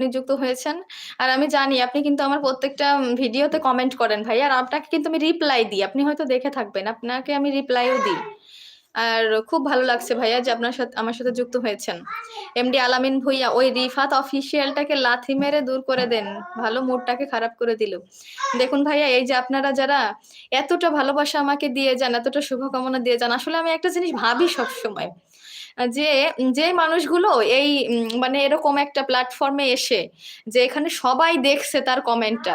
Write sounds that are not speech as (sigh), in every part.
আপনি যুক্ত হয়েছেন। আর আমি জানি আপনি কিন্তু আমার প্রত্যেকটা ভিডিওতে কমেন্ট করেন ভাই। আর আপনাকে কিন্তু আমি রিপ্লাই দিই। আপনি হয়তো দেখে থাকবেন। আপনাকে আমি রিপ্লাইও দিই। আর খুব ভালো লাগছে ভাইয়া যে আপনার সাথে আমার সাথে যুক্ত হয়েছেন। এমডি আলামিন ভুইয়া ওই রিফাত অফিসিয়ালটাকে লাথি মেরে দূর করে দেন। ভালো মুডটাকে খারাপ করে দিল। দেখুন ভাইয়া এই যে আপনারা যারা এতটা ভালোবাসা আমাকে দিয়ে যান, এতটা শুভকামনা দিয়ে যান। আসলে আমি একটা জিনিস ভাবি সবসময়। যে, যে মানুষগুলো এই মানে এরকম একটা প্ল্যাটফর্মে এসে যে এখানে সবাই দেখছে তার কমেন্টটা।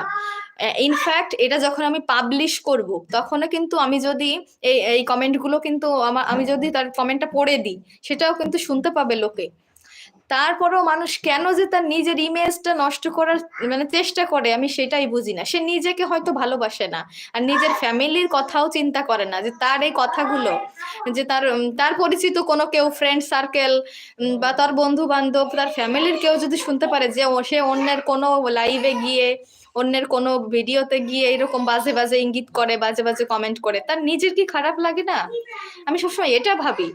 ইনফ্যাক্ট এটা যখন আমি পাবলিশ করব, তখনও কিন্তু আমি যদি এই, এই কমেন্টগুলো কিন্তু আমা আমি যদি তার কমেন্টটা পড়ে দিই, সেটাও কিন্তু শুনতে পাবে লোকে। তারপরেও মানুষ কেন যে তার নিজের ইমেজটা নষ্ট করার মানে চেষ্টা করে আমি সেটাই বুঝি না। সে নিজেকে হয়তো ভালোবাসে না। আর নিজের ফ্যামিলির কথাও চিন্তা করে না যে তার এই কথাগুলো যে তার তার পরিচিত কোনো কেউ ফ্রেন্ড সার্কেল বা তার বন্ধু-বান্ধব, তার ফ্যামিলির কেউ যদি শুনতে পারে যে সে অন্যের কোনো লাইভে গিয়ে, অন্যের কোনো ভিডিওতে গিয়ে এরকম বাজে, বাজে ইঙ্গিত করে, বাজে, বাজে কমেন্ট করে। তার নিজের কি খারাপ লাগে না? আমি সবসময় এটা ভাবি।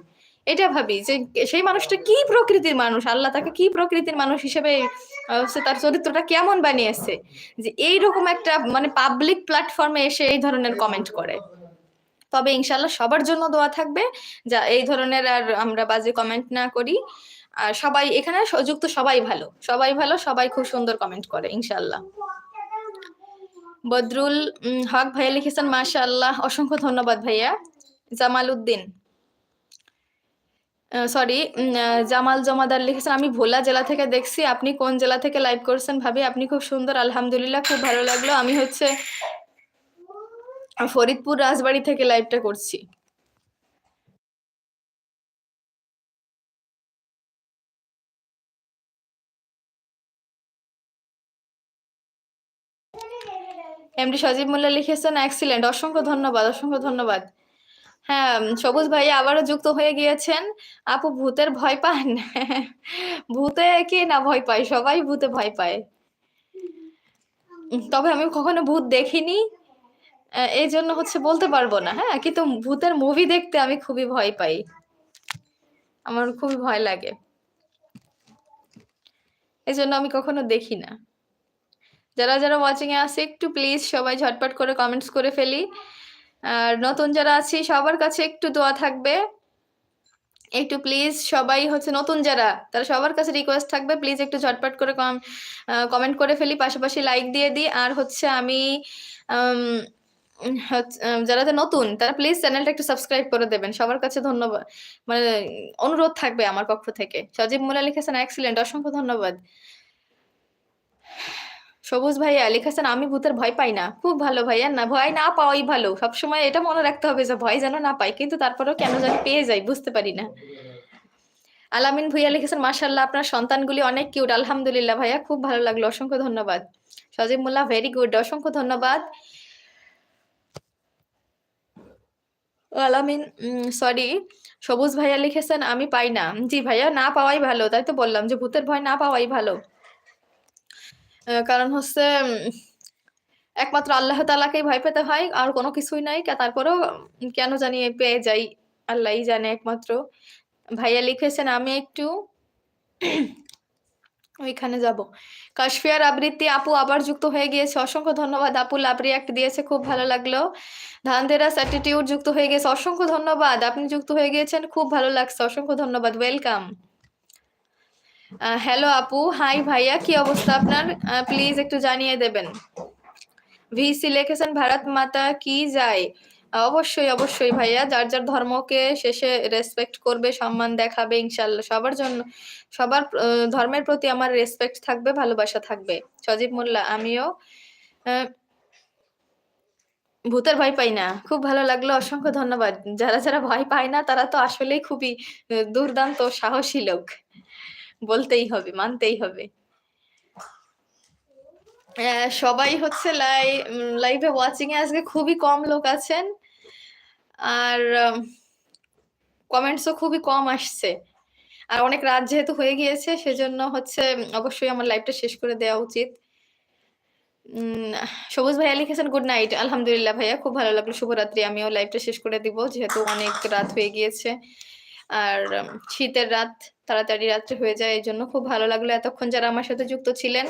এটা ভাবি যে সেই মানুষটা কি প্রকৃতির মানুষ? আল্লাহ তাকে কি প্রকৃতির মানুষ হিসেবে তার চরিত্রটা কেমন বানিয়েছে? যে এইরকম একটা মানে পাবলিক প্ল্যাটফর্মে এসে এই ধরনের কমেন্ট করে। তবে ইনশাল্লাহ সবার জন্য দোয়া থাকবে। যা এই ধরনের আর আমরা বাজে কমেন্ট না করি। আর সবাই এখানে যুক্ত সবাই ভালো। সবাই ভালো, সবাই খুব সুন্দর কমেন্ট করে ইনশাআল্লাহ। বদরুল হক ভাইয়া লিখেছেন মাশাআল্লাহ। অসংখ্য ধন্যবাদ ভাইয়া। জামাল উদ্দিন। সরি জামাল জমাদার লিখেছেন, "আমি ভোলা জেলা থেকে দেখছি। আপনি কোন জেলা থেকে লাইভ করছেন ভাবি? আপনি খুব সুন্দর। আলহামদুলিল্লাহ খুব ভালো লাগল। আমি হচ্ছে ফরিদপুর রাজবাড়ি থেকে লাইভটা করছি।" এমডি সজীব মোল্লা লিখেছেন, "এক্সিলেন্ট। অসংখ্য ধন্যবাদ, অসংখ্য ধন্যবাদ।" হ্যাঁ, সবুজ ভাইয়া আবারও যুক্ত হয়ে গিয়েছেন। আপু ভূতের ভয় পান? ভূতে কে না ভয় পায়? সবাই ভূতে ভয় পায়। তবে আমি কখনো ভূত দেখিনি। এই জন্য হচ্ছে বলতে পারব না। হ্যাঁ? কিন্তু ভূতের মুভি দেখতে আমি খুবই ভয় পাই। আমার খুবই ভয় লাগে। এজন্য আমি কখনো দেখি না। যারা, যারা ওয়াচিং এ আছে একটু প্লিজ সবাই ঝটপট করে কমেন্টস করে ফেলি। আর নতুন যারা আছি সবার কাছে একটু দোয়া থাকবে। একটু প্লিজ সবাই হচ্ছে নতুন যারা, তারা সবার কাছে রিকোয়েস্ট থাকবে প্লিজ একটু ঝটপট করে কম কমেন্ট করে ফেলি। পাশাপাশি লাইক দিয়ে দিই। আর হচ্ছে আমি যারা, যারা নতুন তারা প্লিজ চ্যানেলটা একটু সাবস্ক্রাইব করে দেবেন। সবার কাছে ধন্যবাদ মানে অনুরোধ থাকবে আমার পক্ষ থেকে। সজীব মোল্লা লিখেছেন, "এক্সিলেন্ট। অসংখ্য ধন্যবাদ।" সবুজ ভাইয়া লিখেছেন, "আমি ভূতের ভয় পাই না।" খুব ভালো ভাইয়া। না ভয় না পাওয়াই ভালো। সবসময় এটা মনে রাখতে হবে যে ভয় যেন না পাই। কিন্তু তারপরেও কেন জানি পেয়ে যাই বুঝতে পারি না। আলামিন ভুইয়া লিখেছেন, "মাশাআল্লাহ আপনার সন্তানগুলি অনেক কিউট।" আলহামদুলিল্লাহ ভাইয়া খুব ভালো লাগল। অসংখ্য ধন্যবাদ। Sajib Molla very good. অসংখ্য ধন্যবাদ। আলামিন সরি সবুজ ভাইয়া লিখেছেন, "আমি পাই না।" জি ভাইয়া না পাওয়াই ভালো। তাই তো বললাম যে ভূতের ভয় না পাওয়াই ভালো। কারণ হচ্ছে একমাত্র আল্লাহ তালাকেই ভয় পেতে হয়। আর কোনো কিছুই নাই। তারপরেও কেন জানি পেয়ে যাই। আল্লাহই জানে একমাত্র। ভাইয়া লিখেছেন, "আমি একটু (clears throat) ওইখানে যাব কাশফিয়ার আবৃত্তি আপু আবার যুক্ত হয়ে গিয়েছে। অসংখ্য ধন্যবাদ আপু লাভ রিঅ্যাক্ট দিয়েছে খুব ভালো লাগল। ধানতেরাস অ্যাটিটিউড যুক্ত হয়ে গেছে অসংখ্য ধন্যবাদ। আপনি যুক্ত হয়ে গিয়েছেন খুব ভালো লাগছে। অসংখ্য ধন্যবাদ। ওয়েলকাম। হ্যালো আপু, হাই ভাইয়া কি অবস্থা আপনার? প্লিজ একটু জানিয়ে দেবেন। ভিসি লিখেছেন, "ভারত মাতা কি যায় অবশ্যই, অবশ্যই ভাইয়া। যার, যার ধর্মকে শেষে রেসপেক্ট করবে, সম্মান দেখাবে ইনশাল্লাহ সবার জন্য সবার ধর্মের প্রতি আমার রেসপেক্ট থাকবে, ভালোবাসা থাকবে। সজীব মোল্লা, আমিও ভূতের ভয় পাই না। খুব ভালো লাগল। অসংখ্য ধন্যবাদ। যারা, যারা ভয় পায় না তারা তো আসলেই খুবই দুর্দান্ত সাহসী লোক। বলতেই হবে, মানতেই হবে। সবাই হচ্ছে লাই লাইভে ওয়াচিং এ আজকে খুবই কম লোক আছেন। আর কমেন্টসও খুবই কম আসছে। আর অনেক রাত যেহেতু হয়ে গিয়েছে সেজন্য হচ্ছে অবশ্যই আমার লাইভটা শেষ করে দেওয়া উচিত। সবুজ ভাইয়া লিখেছেন, "গুড নাইট।" আলহামদুলিল্লাহ ভাইয়া খুব ভালো লাগল। শুভরাত্রি। আমিও লাইভটা শেষ করে দিব। যেহেতু অনেক রাত হয়ে গিয়েছে। আর শীতের রাত তাড়াতাড়ি রাত্রে হয়ে যায় এই জন্য খুব ভালো লাগল এতক্ষণ যারা আমার সাথে যুক্ত ছিলেন।